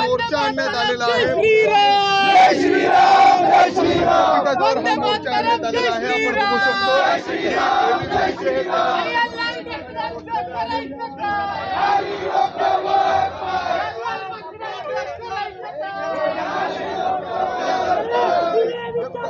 मोर्चा आणण्यात आलेला आहे. मोर्चा आणण्यात आलेला आहे. आपण बघू शकतो.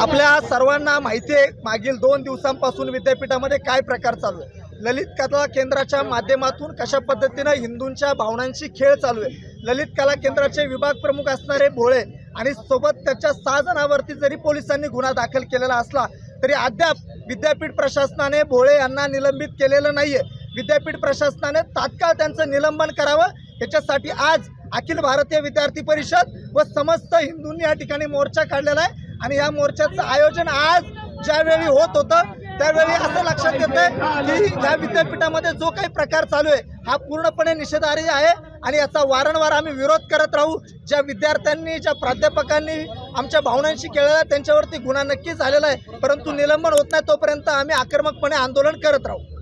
आपल्या सर्वांना माहिती आहे मागील दोन दिवसांपासून विद्यापीठामध्ये काय प्रकार चालू आहे? ललित कला केंद्राच्या माध्यमातून कशा पद्धतीनं हिंदूंच्या भावनांशी खेळ चालू आहे? ललित कला केंद्राचे विभाग प्रमुख असणारे भोळे आणि सोबत त्याच्या सहा जणांवरती जरी पोलिसांनी गुन्हा दाखल केलेला असला तरी अद्याप विद्यापीठ प्रशासनाने भोळे यांना निलंबित केलेलं नाहीये. विद्यापीठ प्रशासनाने तात्काळ त्यांचं निलंबन करावं. याच्यासाठी आज अखिल भारतीय विद्यार्थी परिषद व समस्त हिंदूंनी या ठिकाणी मोर्चा काढलेला आहे. आणि या मोर्चाचं आयोजन आज ज्यावेळी होत होतं त्यावेळी असं लक्षात येतं की या विद्यापीठामध्ये जो काही प्रकार चालू आहे हा पूर्णपणे निषेधार्ह आहे आणि याचा वारंवार आम्ही विरोध करत राहू. ज्या विद्यार्थ्यांनी ज्या प्राध्यापकांनी आमच्या भावनांशी केलेला आहे त्यांच्यावरती गुन्हा नक्कीच झालेला आहे. परंतु निलंबन होत नाही तोपर्यंत आम्ही आक्रमकपणे आंदोलन करत राहू.